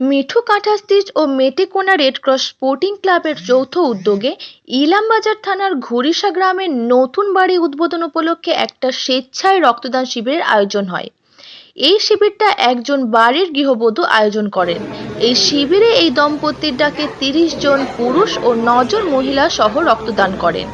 মিঠু কাঁঠা কাঁঠাস্তিজ ও মেটেকোনা রেডক্রস স্পোর্টিং ক্লাবের যৌথ উদ্যোগে ইলামবাজার থানার ঘুরিসা গ্রামের নতুন বাড়ি উদ্বোধন উপলক্ষে একটা স্বেচ্ছায় রক্তদান শিবিরের আয়োজন হয়। এই শিবিরটা একজন বাড়ির গৃহবধূ আয়োজন করেন। এই শিবিরে এই দম্পতির ডাকে তিরিশ জন পুরুষ ও নজন মহিলা সহ রক্তদান করেন।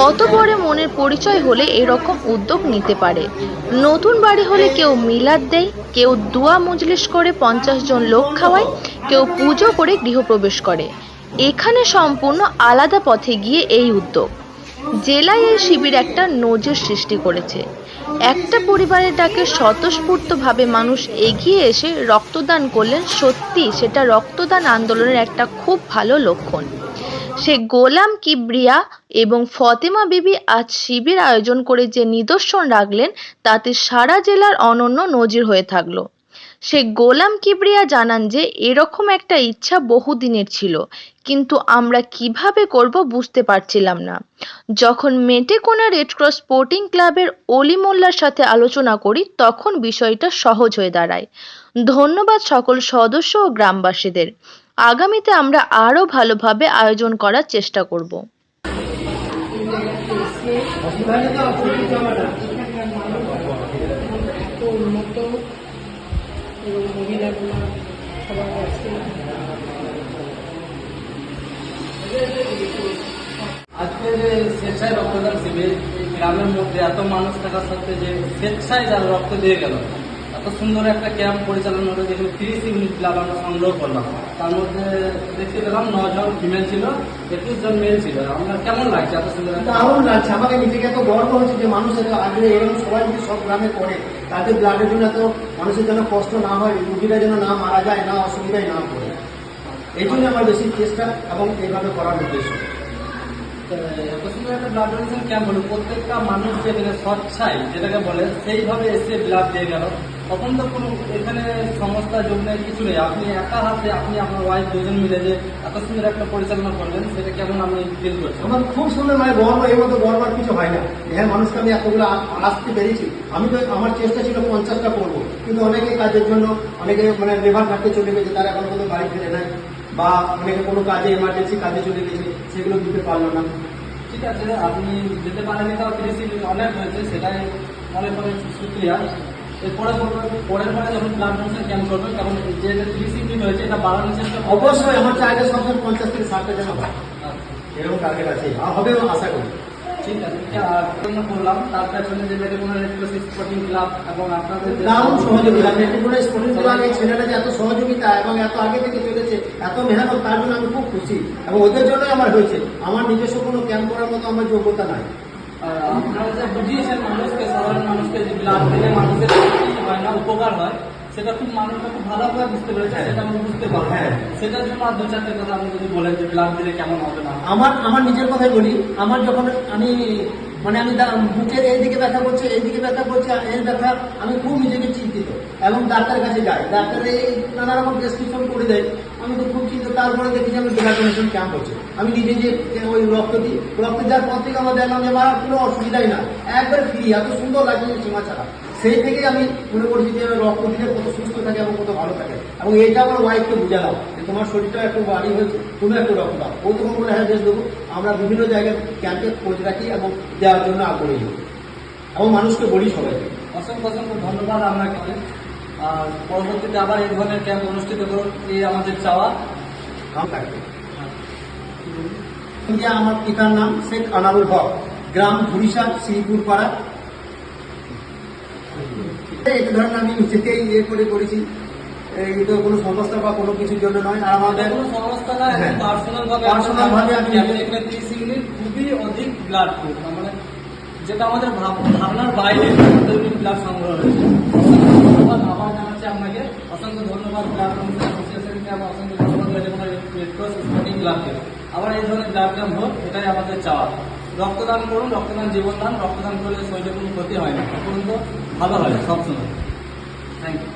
কত বড় মনের পরিচয় হলে এরকম উদ্যোগ নিতে পারে? নতুন বাড়ি হলে কেউ মিলাদ দেয়, কেউ দোয়া মজলিস করে পঞ্চাশ জন লোক খাওয়ায়, কেউ পুজো করে গৃহপ্রবেশ করে। এখানে সম্পূর্ণ আলাদা পথে গিয়ে এই উদ্যোগ। জেলায় এই শিবির একটা নজির সৃষ্টি করেছে। একটা পরিবারের ডাকে স্বতঃস্ফূর্তভাবে মানুষ এগিয়ে এসে রক্তদান করলেন সত্যি সেটা রক্তদান আন্দোলনের একটা খুব ভালো লক্ষণ। সে গোলাম কিবরিয়া এবং ফতেমা বিবি আজ শিবির আয়োজন করে যে নিদর্শন রাখলেন, তাতে সারা জেলার অনন্য নজির হয়ে থাকল। সে গোলাম কিবরিয়া জানান যে, এরকম একটা ইচ্ছা বহুদিনের ছিল, কিন্তু আমরা কীভাবে করব বুঝতে পারছিলাম না। যখন মেটেকোনা রেডক্রস স্পোর্টিং ক্লাবের অলি মোল্লার সাথে আলোচনা করি, তখন বিষয়টা সহজ হয়ে দাঁড়ায়। ধন্যবাদ সকল সদস্য ও গ্রামবাসীদের। আগামীতে আমরা আরও ভালোভাবে আয়োজন করার চেষ্টা করব। আজকে যে স্বেচ্ছায় রক্তদান শিবির গ্রামের মধ্যে এত মানুষ থাকা সত্ত্বে যে স্বেচ্ছায় যারা রক্ত দিয়ে গেল। এত সুন্দর একটা ক্যাম্প পরিচালনা হলো যেখানে তিরিশ ইউনিট ব্লাড আমরা সংগ্রহ করলাম। তার মধ্যে দেখতে পেলাম নজন ফিমেল ছিল, একুশ জন মেল ছিল। আমরা কেমন লাগছে এত সুন্দর দারুণ লাগছে। আমাকে নিজেকে এত গর্ব হচ্ছে যে মানুষের আগে এরকম সবাই যদি সব গ্রামে করে, তাদের ব্লাডের জন্য এত মানুষের জন্য কষ্ট না হয়, রুগীরা যেন না মারা যায়, না অসুবিধায় না পড়ে। এই জন্য আমার বেশি চেষ্টা এবং এইভাবে করার উদ্দেশ্য। ব্লাড ডোনেশন ক্যাম্প হলো প্রত্যেকটা মানুষ যেখানে স্বচ্ছায় যেটাকে বলে, সেইভাবে এসে ব্লাড দিয়ে গেল। তখন তো কোনো এখানে সংস্থা, যোগ নেই, কিছু নেই। আপনি একা হাতে, আপনি আপনার ওয়াইফ দুজন মিলে যে এত সুন্দর একটা পরিচালনা করলেন, সেটা কেমন আপনি ফিল করছেন? আমার খুব সুন্দর মানে গর্ব এর মতো গর্ব আর কিছু হয় না। হ্যাঁ মানুষকে আমি এতগুলো আসতে পেরেছি। আমি তো আমার চেষ্টা ছিল পঞ্চাশটা করব। কিন্তু অনেকে কাজের জন্য, অনেকে মানে লেবার থাকতে চলে গেছে, তারা এখন কোনো বাড়ি ফিরে নাই বা অনেকে কোনো কাজে এমার্জেন্সি কাজে চলে গেছে সেগুলো দিতে পারল না। ঠিক আছে আপনি যেতে পারেন তাও তিরিশ ইউনিট অনেক হয়েছে সেটাই অনেক অনেক সুক্রিয়া এরপরে পরের পরে যখন প্ল্যান ডোনেশন ক্যাম্প করবেন তখন যে তিরিশ ইউনিট হয়েছে এটা বাড়ানোর চেষ্টা অবশ্যই আমার চাইলে সবসময় পঞ্চাশ থেকে ষাটটা যেন হয় আচ্ছা, এরকম টার্গেট আছে আর হবে আশা করি। ঠিক আছে জন্য করলাম। তার পেছনে যে মেডিকোনা রেড স্পোর্টিং ক্লাব এবং আপনাদের দারুণ সহযোগিতা মেট্রিকুলার স্পোর্টিং ক্লাব এই ছেলেটা যে এত সহযোগিতা এবং এত আগে থেকে চলেছে এত মেহনত তার জন্য আমি খুব খুশি। এবং ওদের জন্যই আমার হয়েছে। আমার নিজস্ব কোনো ক্যাম্প করার মতো আমার যোগ্যতা নাই। আপনারা যে বুঝিয়েছেন মানুষকে সাধারণ মানুষকে যে ব্লাড দিলে মানুষের হয় না উপকার হয় সেটা খুব মানুষরা খুব ভালোভাবে বুঝতে পেরেছে সেটা আমরা বুঝতে পারব। হ্যাঁ। সেটার জন্য আর দু চারটে কথা আপনি যদি বলেন যে ব্লাড দিলে কেমন হবে না। আমার আমার নিজের কথাই বলি আমার যখন আমি মানে আমি বুকের এইদিকে ব্যথা করছে এইদিকে ব্যথা করছে এই ব্যথা আমি খুব নিজেকে চিন্তিত এবং ডাক্তার কাছে যাই। ডাক্তার এই নানা রকম প্রেসক্রিপশন করে দেয়। আমি তো খুব চিন্তিত। তারপরে দেখি যে আমি ব্লাড ডোনেশন ক্যাম্প হচ্ছে। আমি নিজে যে ওই রক্ত দিই। রক্ত দেওয়ার পর থেকে আমার দেখলাম যে আমার কোনো অসুবিধাই না। একবার ফ্রি এত সুন্দর লাগছে সীমা ছাড়া। সেই থেকে আমি মনে করছি যে রক্ত দিলে কত সুস্থ থাকে এবং কত ভালো থাকে। এবং এটা আমার ওয়াইফকে বুঝালাম যে তোমার শরীরটা একটু বাড়ি হয়েছে তুমি একটু রক্ত দাও। ও তখন বলে হ্যাঁ বেশ দেবো আমরা বিভিন্ন জায়গায় ক্যাম্পে খোঁজ রাখি এবং দেওয়ার জন্য আগ্রহী। এবং মানুষকে বলি সবাইকে অসংখ্য অসংখ্য ধন্যবাদ আপনাকে। আর পরবর্তীতে আবার এই ধরনের ক্যাম্প অনুষ্ঠিত করুন এই আমাদের চাওয়া। নাম থাকবে আমার পিতার নাম শেখ আনারুল হক গ্রাম ধুরিসা শ্রীপুর পাড়া এই ধরনের আমি নিজেকেই ইয়ে করে করেছি। এই তো কোনো সংস্থা বা কোনো কিছুর জন্য নয় আর আমাদের কোনো সংস্থা না হ্যাঁ। পার্সোনাল ভাবে Personal ভাবে আমি- এখানে ত্রিশ ইউনিট খুবই অধিক ব্লাড গ্রুপ মানে যেটা আমাদের ভাব- ধারণার বাইরে ব্লাড সংগ্রহ হয়েছে। আবার জানাচ্ছি আপনাকে। অসংখ্য ধন্যবাদ ব্লাড অ্যাসোসিয়েশনকে এবং অসংখ্য ধন্যবাদ রেড ক্রস স্পোর্টিং ক্লাবকে আবার এই ধরনের ব্লাড ক্যাম্প হোক এটাই আমাদের চাওয়া। রক্তদান করুন, রক্তদান জীবনদান, রক্তদান করলে শরীরে কোনো ক্ষতি হয় না। পর্যন্ত ভালো হয় সবসময় থ্যাংক ইউ